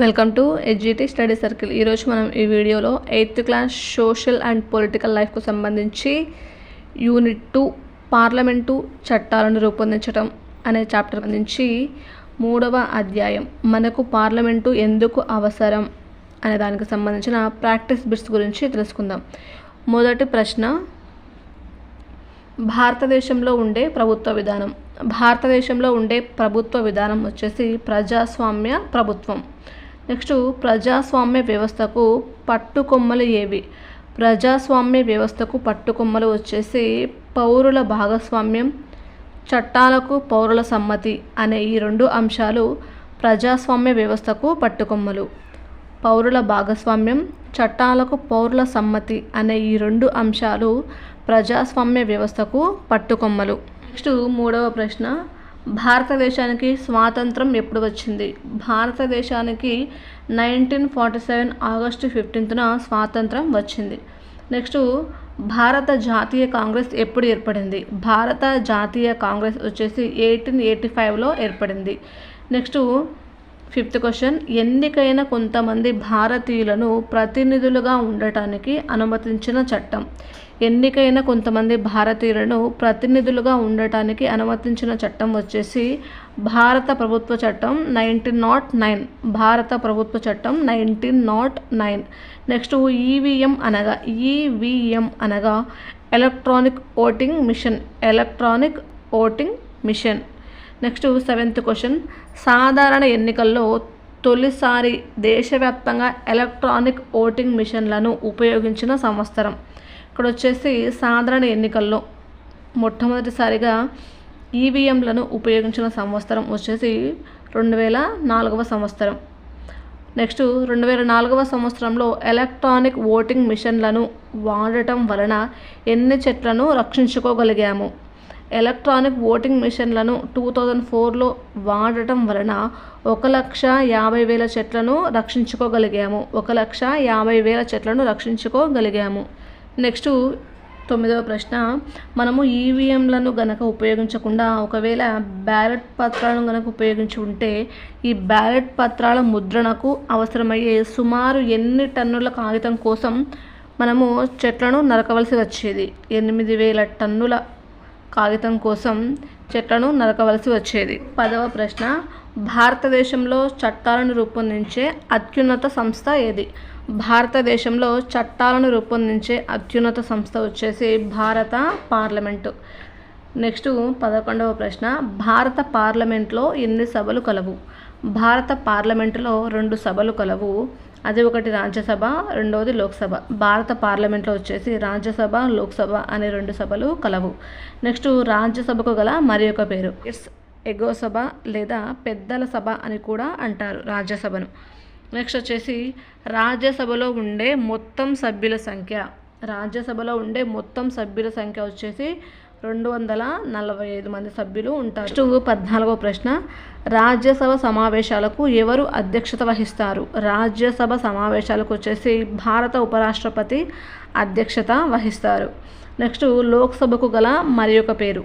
Welcome to ఎడ్జిటి study circle ఈరోజు మనం ఈ వీడియోలో eighth class social and political లైఫ్కు సంబంధించి యూనిట్ టూ పార్లమెంటు చట్టాలను రూపొందించడం అనే చాప్టర్ గురించి మూడవ అధ్యాయం మనకు పార్లమెంటు ఎందుకు అవసరం అనే దానికి సంబంధించిన ప్రాక్టీస్ బిట్స్ గురించి తెలుసుకుందాం. మొదటి ప్రశ్న భారతదేశంలో ఉండే ప్రభుత్వ విధానం. భారతదేశంలో ఉండే ప్రభుత్వ విధానం వచ్చేసి ప్రజాస్వామ్య ప్రభుత్వం. నెక్స్ట్ ప్రజాస్వామ్య వ్యవస్థకు పట్టుకొమ్మలు ఏవి? ప్రజాస్వామ్య వ్యవస్థకు పట్టుకొమ్మలు వచ్చేసి పౌరుల భాగస్వామ్యం చట్టాలకు పౌరుల సమ్మతి అనే ఈ రెండు అంశాలు ప్రజాస్వామ్య వ్యవస్థకు పట్టుకొమ్మలు. పౌరుల భాగస్వామ్యం చట్టాలకు పౌరుల సమ్మతి అనే ఈ రెండు అంశాలు ప్రజాస్వామ్య వ్యవస్థకు పట్టుకొమ్మలు. నెక్స్ట్ మూడవ ప్రశ్న భారతదేశానికి స్వాతంత్రం ఎప్పుడు వచ్చింది? భారతదేశానికి నైన్టీన్ ఫార్టీ సెవెన్ ఆగస్టు ఫిఫ్టీన్త్న స్వాతంత్రం వచ్చింది. నెక్స్ట్ భారత జాతీయ కాంగ్రెస్ ఎప్పుడు ఏర్పడింది? భారత జాతీయ కాంగ్రెస్ వచ్చేసి ఎయిటీన్ ఎయిటీ ఫైవ్లో ఏర్పడింది. నెక్స్ట్ ఫిఫ్త్ క్వశ్చన్ ఎన్నికైన కొంతమంది భారతీయులను ప్రతినిధులుగా ఉండటానికి అనుమతించిన చట్టం. ఎన్నికైన కొంతమంది భారతీయులను ప్రతినిధులుగా ఉండటానికి అనుమతించిన చట్టం వచ్చేసి భారత ప్రభుత్వ చట్టం నైన్టీన్ నాట్ నైన్. భారత ప్రభుత్వ చట్టం nineteen nought nine. Next EVM అనగా ఈవీఎం అనగా electronic voting machine. Electronic voting machine. Next seventh question. సాధారణ ఎన్నికల్లో తొలిసారి దేశవ్యాప్తంగా ఎలక్ట్రానిక్ ఓటింగ్ మిషన్లను ఉపయోగించిన సంవత్సరం. ఇక్కడ వచ్చేసి సాధారణ ఎన్నికల్లో మొట్టమొదటిసారిగా ఈవీఎంలను ఉపయోగించిన సంవత్సరం వచ్చేసి రెండు వేల నాలుగవ సంవత్సరం. నెక్స్ట్ రెండు వేల నాలుగవ సంవత్సరంలో ఎలక్ట్రానిక్ ఓటింగ్ మిషన్లను వాడటం వలన ఎన్ని చెట్లను రక్షించుకోగలిగాము? ఎలక్ట్రానిక్ ఓటింగ్ మిషన్లను టూ థౌజండ్ ఫోర్లో వాడటం వలన ఒక లక్ష యాభై వేల చెట్లను రక్షించుకోగలిగాము. ఒక లక్ష యాభై వేల చెట్లను రక్షించుకోగలిగాము. నెక్స్ట్ తొమ్మిదవ ప్రశ్న. మనము ఈవీఎంలను గనక ఉపయోగించకుండా ఒకవేళ బ్యాలెట్ పత్రాలను గనక ఉపయోగించి ఉంటే ఈ బ్యాలెట్ పత్రాల ముద్రణకు అవసరమయ్యే సుమారు ఎన్ని టన్నుల కాగితం కోసం మనము చెట్లను నరకవలసి వచ్చేది? ఎనిమిది వేల టన్నుల కాగితం కోసం చెట్లను నరకవలసి వచ్చేది. పదవ ప్రశ్న. భారతదేశంలో చట్టాలను రూపొందించే అత్యున్నత సంస్థ ఏది? భారతదేశంలో చట్టాలను రూపొందించే అత్యున్నత సంస్థ వచ్చేసి భారత పార్లమెంటు. నెక్స్ట్ పదకొండవ ప్రశ్న. భారత పార్లమెంట్లో ఎన్ని సభలు కలవు? భారత పార్లమెంటులో రెండు సభలు కలవు. అది ఒకటి రాజ్యసభ రెండవది లోక్సభ. భారత పార్లమెంట్లో వచ్చేసి రాజ్యసభ లోక్సభ అనే రెండు సభలు కలవు. నెక్స్ట్ రాజ్యసభకు గల మరి ఒక పేరు. ఇట్స్ ఎగో సభ లేదా పెద్దల సభ అని కూడా అంటారు రాజ్యసభను. నెక్స్ట్ వచ్చేసి రాజ్యసభలో ఉండే మొత్తం సభ్యుల సంఖ్య. రాజ్యసభలో ఉండే మొత్తం సభ్యుల సంఖ్య వచ్చేసి రెండు వందల నలభై ఐదు మంది సభ్యులు ఉంటారు. నెక్స్ట్ పద్నాలుగో ప్రశ్న. రాజ్యసభ సమావేశాలకు ఎవరు అధ్యక్షత వహిస్తారు? రాజ్యసభ సమావేశాలకు వచ్చేసి భారత ఉపరాష్ట్రపతి అధ్యక్షత వహిస్తారు. నెక్స్ట్ లోక్సభకు గల మరి ఒక పేరు.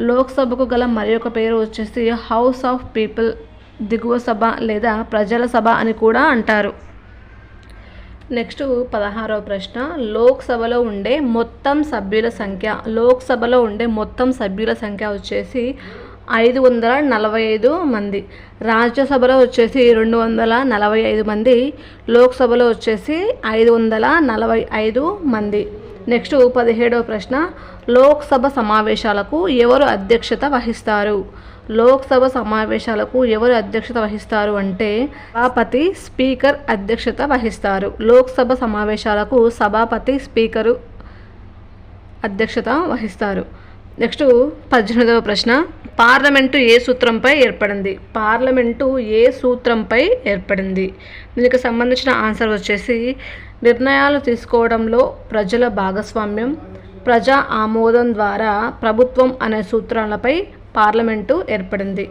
లోక్సభకు గల మరి ఒక పేరు వచ్చేసి హౌస్ ఆఫ్ పీపుల్ దిగువ సభ లేదా ప్రజల సభ అని కూడా అంటారు. నెక్స్ట్ పదహారవ ప్రశ్న. లోక్సభలో ఉండే మొత్తం సభ్యుల సంఖ్య. లోక్సభలో ఉండే మొత్తం సభ్యుల సంఖ్య వచ్చేసి ఐదు వందల నలభై ఐదు మంది. రాజ్యసభలో వచ్చేసి రెండు వందల నలభై ఐదు మంది. లోక్సభలో వచ్చేసి ఐదు వందల నలభై ఐదు మంది. నెక్స్ట్ పదిహేడవ ప్రశ్న. లోక్సభ సమావేశాలకు ఎవరు అధ్యక్షత వహిస్తారు? లోక్సభ సమావేశాలకు ఎవరు అధ్యక్షత వహిస్తారు అంటే సభాపతి స్పీకర్ అధ్యక్షత వహిస్తారు. లోక్సభ సమావేశాలకు సభాపతి స్పీకరు అధ్యక్షత వహిస్తారు. నెక్స్ట్ పద్దెనిమిదవ ప్రశ్న. పార్లమెంటు ఏ సూత్రంపై ఏర్పడింది? పార్లమెంటు ఏ సూత్రంపై ఏర్పడింది? దీనికి సంబంధించిన ఆన్సర్ వచ్చేసి నిర్ణయాలు తీసుకోవడంలో ప్రజల భాగస్వామ్యం ప్రజా ఆమోదం ద్వారా ప్రభుత్వం అనే సూత్రాలపై పార్లమెంటు ఏర్పడింది.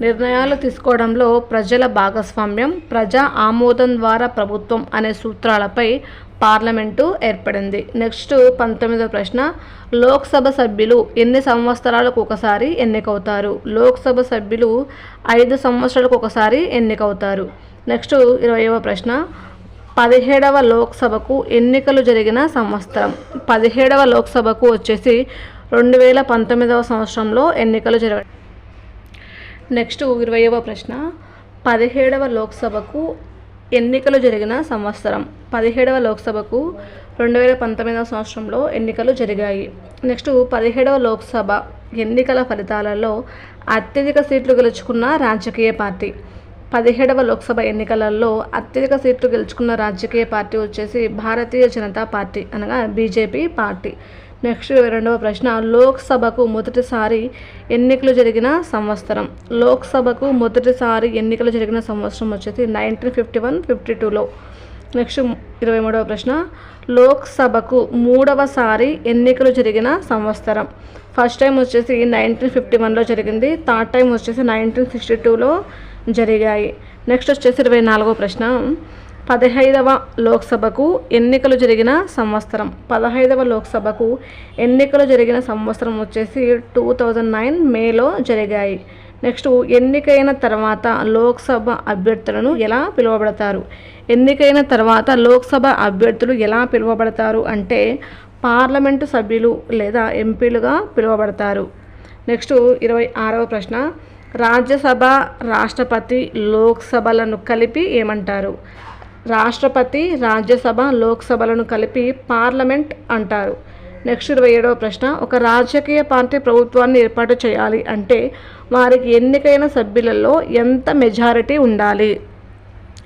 నిర్ణయాలు తీసుకోవడంలో ప్రజల భాగస్వామ్యం ప్రజా ఆమోదం ద్వారా ప్రభుత్వం అనే సూత్రాలపై పార్లమెంటు ఏర్పడింది. నెక్స్ట్ పంతొమ్మిదో ప్రశ్న లోక్సభ సభ్యులు ఎన్ని సంవత్సరాలకు ఒకసారి ఎన్నికవుతారు? లోక్సభ సభ్యులు ఐదు సంవత్సరాలకు ఒకసారి ఎన్నికవుతారు. నెక్స్ట్ ఇరవైవ ప్రశ్న పదిహేడవ లోక్సభకు ఎన్నికలు జరిగిన సంవత్సరం. పదిహేడవ లోక్సభకు వచ్చేసి రెండు వేల పంతొమ్మిదవ సంవత్సరంలో ఎన్నికలు జరిగాయి నెక్స్ట్ ఇరవైవ ప్రశ్న. పదిహేడవ లోక్సభకు ఎన్నికలు జరిగిన సంవత్సరం. పదిహేడవ లోక్సభకు రెండు వేల పంతొమ్మిదవ సంవత్సరంలో ఎన్నికలు జరిగాయి. నెక్స్ట్ పదిహేడవ లోక్సభ ఎన్నికల ఫలితాలలో అత్యధిక సీట్లు గెలుచుకున్న రాజకీయ పార్టీ. పదిహేడవ లోక్సభ ఎన్నికలలో అత్యధిక సీట్లు గెలుచుకున్న రాజకీయ పార్టీ వచ్చేసి భారతీయ జనతా పార్టీ అనగా బీజేపీ పార్టీ. నెక్స్ట్ రెండవ ప్రశ్న లోక్సభకు మొదటిసారి ఎన్నికలు జరిగిన సంవత్సరం. లోక్సభకు మొదటిసారి ఎన్నికలు జరిగిన సంవత్సరం వచ్చేసి నైన్టీన్ ఫిఫ్టీ వన్ ఫిఫ్టీ టూలో. నెక్స్ట్ ఇరవై మూడవ ప్రశ్న లోక్సభకు మూడవసారి ఎన్నికలు జరిగిన సంవత్సరం. ఫస్ట్ టైం వచ్చేసి నైన్టీన్ ఫిఫ్టీ వన్లో జరిగింది. థర్డ్ టైం వచ్చేసి నైన్టీన్ సిక్స్టీ టూలో జరిగాయి. నెక్స్ట్ వచ్చేసి ఇరవై నాలుగో ప్రశ్న పదహైదవ లోక్సభకు ఎన్నికలు జరిగిన సంవత్సరం. పదహైదవ లోక్సభకు ఎన్నికలు జరిగిన సంవత్సరం వచ్చేసి టూ థౌజండ్ నైన్ మేలో జరిగాయి. నెక్స్ట్ ఎన్నికైన తర్వాత లోక్సభ అభ్యర్థులను ఎలా పిలువబడతారు? ఎన్నికైన తర్వాత లోక్సభ అభ్యర్థులు ఎలా పిలువబడతారు అంటే పార్లమెంటు సభ్యులు లేదా ఎంపీలుగా పిలువబడతారు. నెక్స్ట్ ఇరవై ఆరవ ప్రశ్న. రాజ్యసభ రాష్ట్రపతి లోక్సభలను కలిపి ఏమంటారు? రాష్ట్రపతి రాజ్యసభ లోక్సభలను కలిపి పార్లమెంట్ అంటారు. నెక్స్ట్ ఇరవై ఏడవ ప్రశ్న ఒక రాజకీయ పార్టీ ప్రభుత్వాన్ని ఏర్పాటు చేయాలి అంటే వారికి ఎన్నికైన సభ్యులలో ఎంత మెజారిటీ ఉండాలి?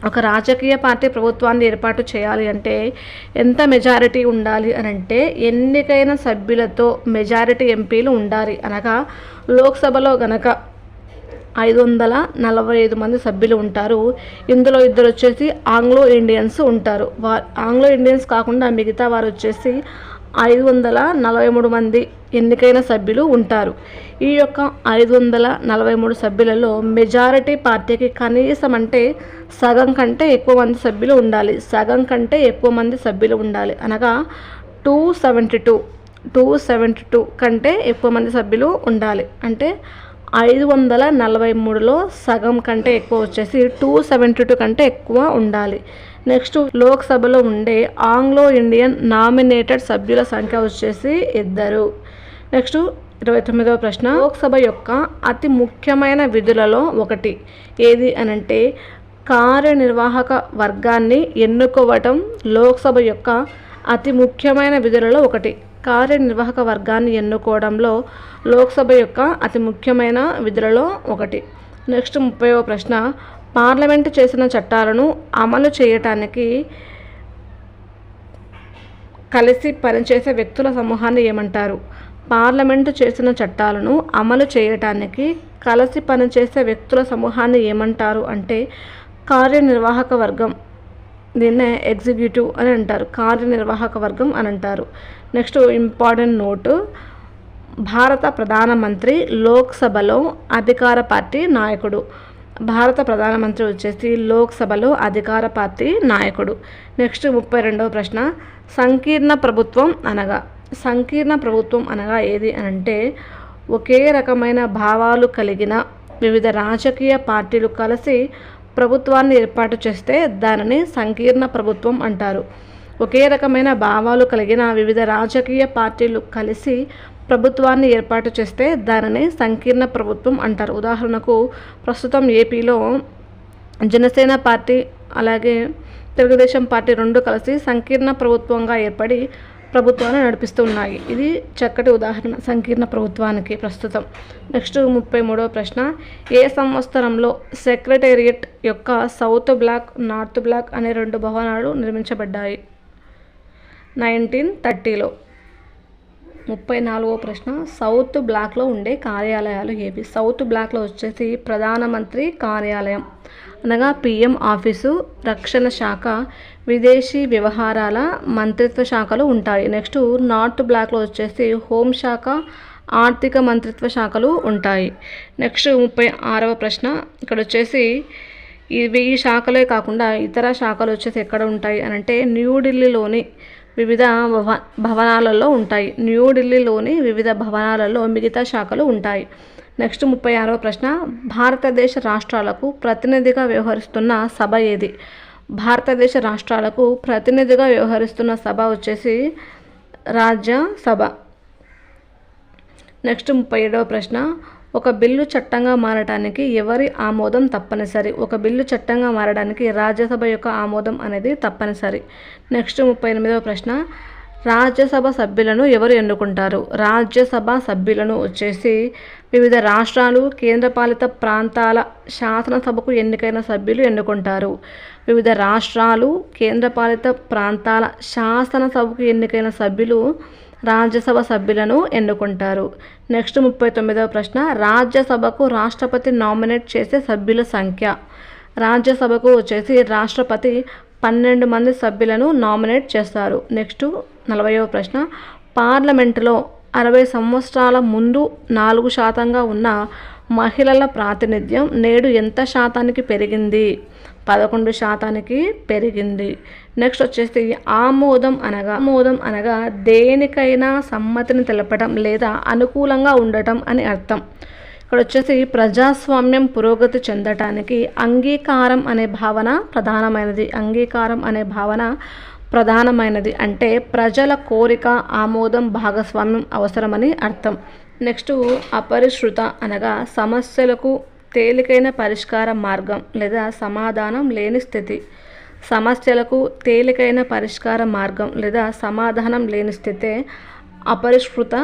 ఒక రాజకీయ పార్టీ ప్రభుత్వాన్ని ఏర్పాటు చేయాలి అంటే ఎంత మెజారిటీ ఉండాలి అని అంటే ఎన్నికైన సభ్యులతో మెజారిటీ ఎంపీలు ఉండాలి అనగా లోక్సభలో గనక ఐదు వందల నలభై ఐదు మంది సభ్యులు ఉంటారు. ఇందులో ఇద్దరు వచ్చేసి ఆంగ్లో ఇండియన్స్ ఉంటారు. వా ఆంగ్లో ఇండియన్స్ కాకుండా మిగతా వారు వచ్చేసి ఐదు వందల నలభై మూడు మంది ఎన్నికైన సభ్యులు ఉంటారు. ఈ యొక్క ఐదు వందల నలభై మూడు సభ్యులలో మెజారిటీ పార్టీకి కనీసం అంటే సగం కంటే ఎక్కువ మంది సభ్యులు ఉండాలి. సగం కంటే ఎక్కువ మంది సభ్యులు ఉండాలి. అనగా two seventy two two seventy two కంటే ఎక్కువ మంది సభ్యులు ఉండాలి. అంటే ఐదు వందల నలభై మూడులో సగం కంటే ఎక్కువ వచ్చేసి టూ సెవెంటీ టూ కంటే ఎక్కువ ఉండాలి. నెక్స్ట్ లోక్సభలో ఉండే ఆంగ్లో ఇండియన్ నామినేటెడ్ సభ్యుల సంఖ్య వచ్చేసి ఇద్దరు. నెక్స్ట్ ఇరవై తొమ్మిదవ ప్రశ్న. లోక్సభ యొక్క అతి ముఖ్యమైన విధులలో ఒకటి. ఏది అనంటే కార్యనిర్వాహక వర్గాన్ని ఎన్నుకోవటం లోక్సభ యొక్క అతి ముఖ్యమైన విధులలో ఒకటి. కార్యనిర్వాహక వర్గాన్ని ఎన్నుకోవడంలో లోక్సభ యొక్క అతి ముఖ్యమైన విధులలో ఒకటి. నెక్స్ట్ ముప్పైవ ప్రశ్న. పార్లమెంటు చేసిన చట్టాలను అమలు చేయటానికి కలిసి పనిచేసే వ్యక్తుల సమూహాన్ని ఏమంటారు? పార్లమెంటు చేసిన చట్టాలను అమలు చేయటానికి కలిసి పనిచేసే వ్యక్తుల సమూహాన్ని ఏమంటారు అంటే కార్యనిర్వాహక వర్గం దీన్నే ఎగ్జిక్యూటివ్ అని అంటారు. కార్యనిర్వాహక వర్గం అని అంటారు. Next important note. భారత ప్రధానమంత్రి లోక్సభలో అధికార పార్టీ నాయకుడు. భారత ప్రధానమంత్రి వచ్చేసి లోక్సభలో అధికార పార్టీ నాయకుడు. నెక్స్ట్ ముప్పై రెండవ ప్రశ్న. సంకీర్ణ ప్రభుత్వం అనగా సంకీర్ణ ప్రభుత్వం అనగా ఏది అంటే ఒకే రకమైన భావాలు కలిగిన వివిధ రాజకీయ పార్టీలు కలిసి ప్రభుత్వాన్ని ఏర్పాటు చేస్తే దానిని సంకీర్ణ ప్రభుత్వం అంటారు. ఒకే రకమైన భావాలు కలిగిన వివిధ రాజకీయ పార్టీలు కలిసి ప్రభుత్వాన్ని ఏర్పాటు చేస్తే దానిని సంకీర్ణ ప్రభుత్వం అంటారు. ఉదాహరణకు ప్రస్తుతం ఏపీలో జనసేన పార్టీ అలాగే తెలుగుదేశం పార్టీ రెండు కలిసి సంకీర్ణ ప్రభుత్వంగా ఏర్పడి ప్రభుత్వాన్ని నడిపిస్తున్నాయి. ఇది చక్కటి ఉదాహరణ సంకీర్ణ ప్రభుత్వానికి ప్రస్తుతం. నెక్స్ట్ ముప్పై మూడవ ప్రశ్న. ఏ సంవత్సరంలో సెక్రటేరియట్ యొక్క సౌత్ బ్లాక్ నార్త్ బ్లాక్ అనే రెండు భవనాలు నిర్మించబడ్డాయి? నైన్టీన్ థర్టీలో. ముప్పై నాలుగో ప్రశ్న సౌత్ బ్లాక్లో ఉండే కార్యాలయాలు ఏవి? సౌత్ బ్లాక్లో వచ్చేసి ప్రధానమంత్రి కార్యాలయం. అనగా పిఎం ఆఫీసు రక్షణ శాఖ విదేశీ వ్యవహారాల మంత్రిత్వ శాఖలు ఉంటాయి. నెక్స్ట్ నార్త్ బ్లాక్లో వచ్చేసి హోంశాఖ ఆర్థిక మంత్రిత్వ శాఖలు ఉంటాయి. నెక్స్ట్ ముప్పై ఆరవ ప్రశ్న ఇక్కడ వచ్చేసి ఇవి ఈ శాఖలే కాకుండా ఇతర శాఖలు వచ్చేసి ఎక్కడ ఉంటాయి? అని అంటే న్యూఢిల్లీలోని వివిధ భవ భవనాలలో ఉంటాయి. న్యూఢిల్లీలోని వివిధ భవనాలలో మిగతా శాఖలు ఉంటాయి. నెక్స్ట్ ముప్పై ఆరవ ప్రశ్న. భారతదేశ రాష్ట్రాలకు ప్రతినిధిగా వ్యవహరిస్తున్న సభ ఏది? భారతదేశ రాష్ట్రాలకు ప్రతినిధిగా వ్యవహరిస్తున్న సభ వచ్చేసి రాజ్యసభ. నెక్స్ట్ ముప్పై ఏడవ ప్రశ్న. ఒక బిల్లు చట్టంగా మారడానికి ఎవరి ఆమోదం తప్పనిసరి? ఒక బిల్లు చట్టంగా మారడానికి రాజ్యసభ యొక్క ఆమోదం అనేది తప్పనిసరి. నెక్స్ట్ ముప్పై ఎనిమిదవ ప్రశ్న. రాజ్యసభ సభ్యులను ఎవరు ఎన్నుకుంటారు? రాజ్యసభ సభ్యులను వచ్చేసి వివిధ రాష్ట్రాలు కేంద్రపాలిత ప్రాంతాల శాసనసభకు ఎన్నికైన సభ్యులు ఎన్నుకుంటారు. వివిధ రాష్ట్రాలు కేంద్రపాలిత ప్రాంతాల శాసనసభకు ఎన్నికైన సభ్యులు రాజ్యసభ సభ్యులను ఎన్నుకుంటారు. నెక్స్ట్ ముప్పై తొమ్మిదవ ప్రశ్న రాజ్యసభకు రాష్ట్రపతి నామినేట్ చేసే సభ్యుల సంఖ్య. రాజ్యసభకు వచ్చేసి రాష్ట్రపతి పన్నెండు మంది సభ్యులను నామినేట్ చేస్తారు. నెక్స్ట్ నలభైవ ప్రశ్న పార్లమెంటులో అరవై సంవత్సరాల ముందు నాలుగు శాతంగా ఉన్న మహిళల ప్రాతినిధ్యం నేడు ఎంత శాతానికి పెరిగింది? పదకొండు శాతానికి పెరిగింది. నెక్స్ట్ వచ్చేసి ఆమోదం అనగా ఆమోదం అనగా దేనికైనా సమ్మతిని తెలపడం లేదా అనుకూలంగా ఉండటం అని అర్థం. ఇక్కడ వచ్చేసి ప్రజాస్వామ్యం పురోగతి చెందటానికి అంగీకారం అనే భావన ప్రధానమైనది. అంగీకారం అనే భావన ప్రధానమైనది అంటే ప్రజల కోరిక ఆమోదం భాగస్వామ్యం అవసరమని అర్థం. నెక్స్ట్ అపరిశ్రుత అనగా సమస్యలకు తేలికైన పరిష్కార మార్గం లేదా సమాధానం లేని స్థితి. సమస్యలకు తేలికైన పరిష్కార మార్గం లేదా సమాధానం లేని స్థితే అపరిష్కృత